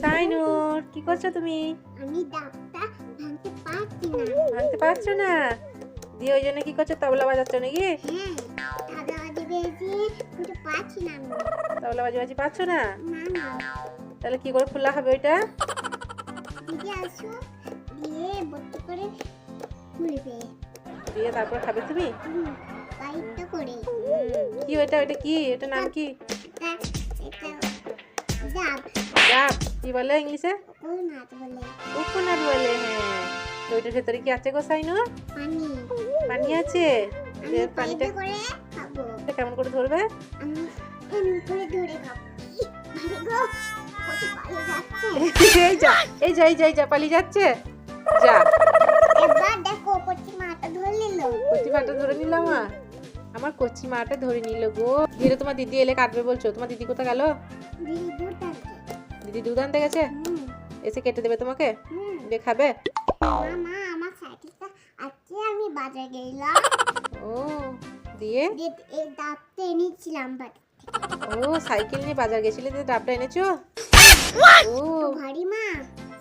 সাইনুর কি করছ তুমি? আমি ডাবটা ভাঙতে পারছি না। ভাঙতে পারছ না? দিয়ে ওই জন্য কি করছ? তবলা বাজাচ্ছ নাকি? হ্যাঁ তবলা বাজি বাজি পাচ্ছ না? তাহলে কি করে খোলা হবে ওইটা? দিয়ে তারপর খাবে তুমি? কি ওইটা ওইটা কি? ওটার নাম কি? এটা এটা ডাব ডাব কি বলে ইংলিশে কোন বলে কোকোনাট বলে হ্যাঁ তো ওইটার ভেতরে কি আছে গো সাইনুর পানি পানি আছে পানিটা করে খাব কেমন করে ধরবে আমি এমনি করে ধরে খাব এই যা এই যা এই যা এই যা পালিয়ে যাচ্ছে যা এবার দেখো কচি মাটা ধরে নিল কচি মাটা ধরে নিলাম মা আমার কচি মাটা ধরে নিল গো। ধীরে তোমার দিদি এলে কাটবে বলছো। তোমার দিদি কোথায় গেল? দিদি দুধ আনতে। গেছে? এসে কেটে দেবে তোমাকে? হুম। দিয়ে খাবে? মামা আমার সাইকেলটা আজকে আমি বাজারে গেলাম। ও দিয়ে? এই এনেছিলাম ও সাইকেল নিয়ে বাজার গেছিলে দিয়ে ডাবটা এনেছো? ও। ভারী মা।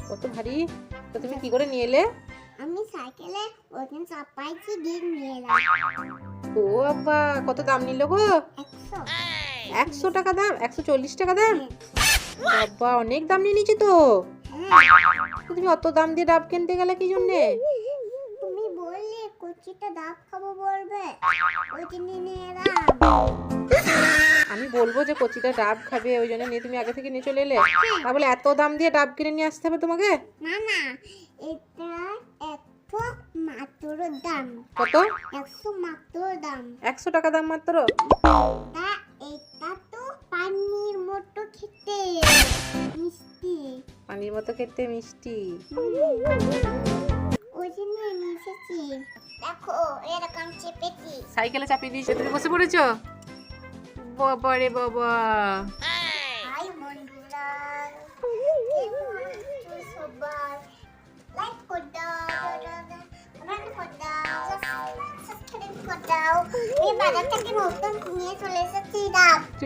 কত ভারী? তো তুমি কি করে নিয়ে এলে? আমি সাইকেলে ওখানে চাপাইছি দিয়ে নিয়ে এলাম। ও বাবা কত দাম নিল গো? একশো টাকা দাম একশো চল্লিশ টাকা দাম? বাবা অনেক দাম নিয়ে নিয়েছি তো। হ্যাঁ তুমি অত দাম দিয়ে ডাব কিনতে গেলে কি জন্যে? তুমি বললে কচিটা ডাব খাব বলবে। ওই জন্য নিয়ে আমি বলব যে কচিটা ডাব খাবে ওই জন্য নিয়ে তুমি আগে থেকে নিয়ে চলে এলে। তা বলে এত দাম দিয়ে ডাব কিনে নিয়ে আসতে হবে তোমাকে? না না এটা একশো মাত্র দাম। কত? একশো মাত্র দাম। একশো টাকা দাম মাত্র? এটা তো পানির মতো খেতে। মিষ্টি। পানির মতো খেতে মিষ্টি। ওই জন্য আমি এসেছি। দেখো এরকম চেপেছি। সাইকেলে চাপিয়ে দিয়েছে তুমি বসে পড়েছো? বাবা।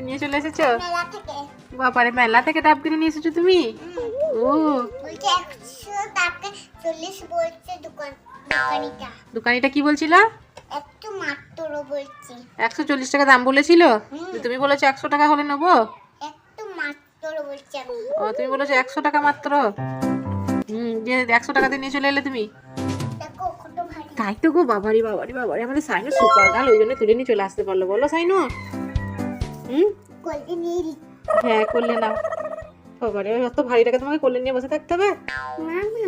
নিয়ে চলে এসেছি? বাবারে মেলা থেকে ডাব কিনে নিয়ে এসেছ তুমি? ও। দোকানিটা। কি বলছিল? একশো চল্লিশ টাকা দাম বলেছিল? তুমি বলেছ একশো টাকা হলে নেব? ও তুমি বলেছ একশো টাকা মাত্র? হুম দিয়ে একশো টাকা দিয়ে নিয়ে চলে এলে তুমি? তাই তো গো বাবারি বাবারি বাবারি। আমাদের সাইনু সুপার গাল ওই জন্য তুলে নিয়ে চলে আসতে পারল। বলো সাইনু। হুম? হ্যাঁ করলে নাও। বাবারে অত ভারীটাকে তোমাকে কোলে নিয়ে বসে থাকতে হবে? না না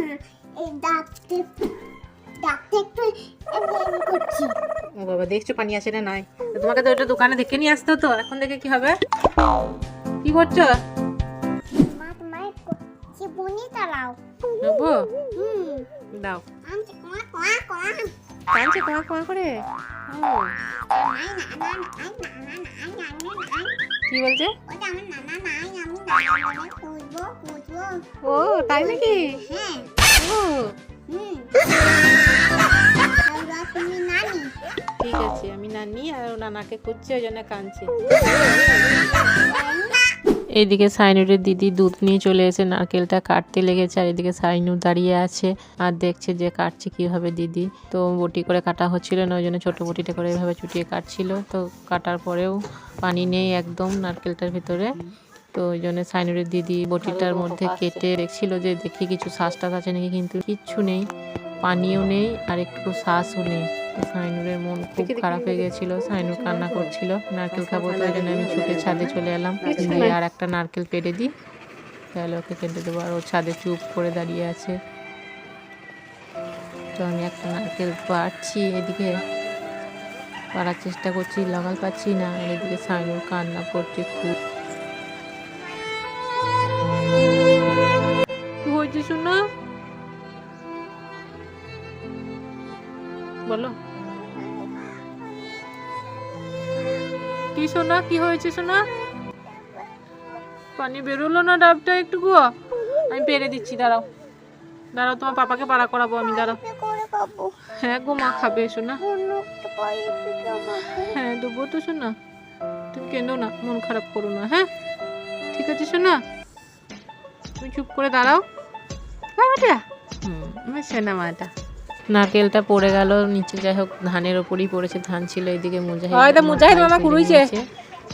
ও বাবা দেখছ পানি আসে না নাই। তোমাকে তো ওটা দোকানে দেখে নিয়ে আসতে হতো। এখন দেখে কি হবে? কি করছ? দাও। আমি কোয়া কোয়া করে কি বলছে? ও তাই নাকি? ঠিক আছে আমি নানি আর ও নানাকে খুঁজছে ওই জন্য কাঁদছে। এইদিকে সাইনুরের দিদি দুধ নিয়ে চলে এসে নারকেলটা কাটতে লেগেছে, আর এদিকে সাইনুর দাঁড়িয়ে আছে আর দেখছে যে কাটছে কীভাবে দিদি। তো বটি করে কাটা হচ্ছিল না, ওই জন্য ছোটো বটিটা করে এভাবে চুটিয়ে কাটছিল। তো কাটার পরেও পানি নেই একদম নারকেলটার ভিতরে। তো ওই জন্য সাইনুরের দিদি বটিটার মধ্যে কেটে দেখছিল যে দেখি কিছু শ্বাস টাস আছে নাকি, কিন্তু কিচ্ছু নেই, পানিও নেই আর একটু শ্বাসও নেই। সাইনুরের মন খুব খারাপ হয়ে গেছিল। সাইনুর কান্না করছিল নারকেল খাব তো ওই জন্য আমি ছুটে ছাদে চলে এলাম। দিয়ে আর একটা নারকেল পেড়ে দিই। তাহলে ওকে কেটে দেবো আর ও ছাদে চুপ করে দাঁড়িয়ে আছে। তো আমি একটা নারকেল পাড়ছি এদিকে। পাড়ার চেষ্টা করছি লাগাল পাচ্ছি না। আর এদিকে সাইনুর কান্না করছে খুব। কি হয়েছে শোনা বলো। কি সোনা, কি হয়েছে সোনা? পানি বেরোলো না ডাবটা একটু গো আমি পেরে দিচ্ছি, দাঁড়াও। দাঁড়াও, তোমার পাপাকে পাড়া করাবো আমি, দাঁড়াও। হ্যাঁ গো মা, খাবে আমাকে হ্যাঁ দেবো তো শোনা তুমি কেঁদো না, মন খারাপ করো না হ্যাঁ? ঠিক আছে শোনা তুমি চুপ করে দাঁড়াও। মাটা হুম, আমার সোনা মাটা। নারকেলটা পড়ে গেল নিচে যাই হোক ধানের ওপরই পড়েছে ধান ছিল এইদিকে মুজাহিদ মুজাহিদ মামা কুড়ুইছে।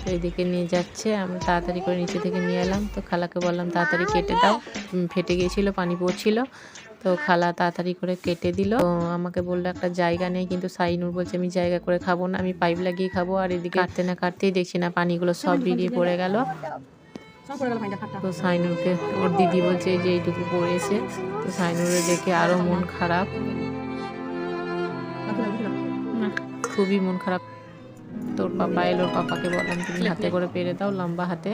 তো এইদিকে নিয়ে যাচ্ছে আমি তাড়াতাড়ি করে নিচে থেকে নিয়ে এলাম তো খালাকে বললাম তাড়াতাড়ি কেটে দাও। ফেটে গিয়েছিল পানি পড়ছিল তো খালা তাড়াতাড়ি করে কেটে দিল। তো আমাকে বলল একটা জায়গা নেই কিন্তু সাইনুর বলছে আমি জায়গা করে খাব না আমি পাইপ লাগিয়ে খাব। আর এদিকে কাটতে না কাটতেই দেখছি না পানিগুলো সব বেরিয়ে পড়ে গেল। তো সাইনুরকে ওর দিদি বলছে যে এইটুকু পড়েছে। তো সাইনুরে দেখে আরও মন খারাপ। খুবই মন খারাপ। তোর পাপা এলোর পাপাকে বললাম তুমি হাতে করে পেরে দাও লম্বা হাতে।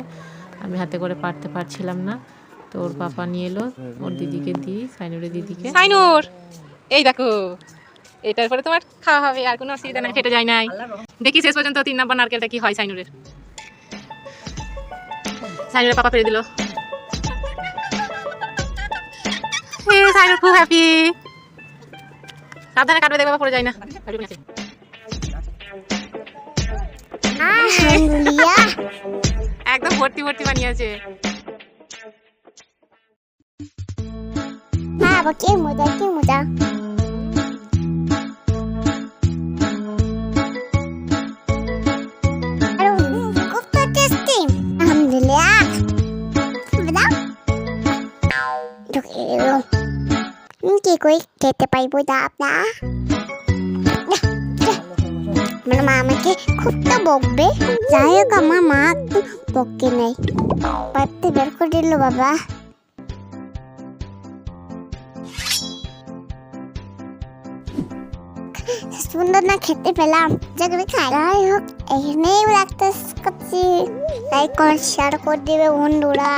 আমি হাতে করে পারতে পারছিলাম না। তো ওর পাপা নিয়ে এলো ওর দিদিকে দিই সাইনুরের দিদিকে। সাইনুর এই দেখো এটার পরে তোমার খাওয়া হবে আর কোনো অসুবিধা নাই ফেটে যায় নাই। দেখি শেষ পর্যন্ত তিন নাম্বার নারকেলটা কি হয় সাইনুরের। সাইনুরের পাপা পেরে দিল। সাইনুর খুব হ্যাপি সাবধানে কাটবে, দেখবে পড়ে যায় না। একদম ভর্তি ভর্তি বানিয়েছে হ্যাঁ কি মজা কি মজা। কই? খেতে পাইবো দা আপনা। মানে মা, আমাকে খুব তো বকবে। যাই হোক, আমার মা একটু বকে নেই পাইপতে বের করে দিল বাবা। সুন্দর না খেতে পেলাম। যেগুলো খাই। যাই হোক, এখানেই রাখতে করছি লাইক করে শেয়ার করে দিবে বন্ধুরা।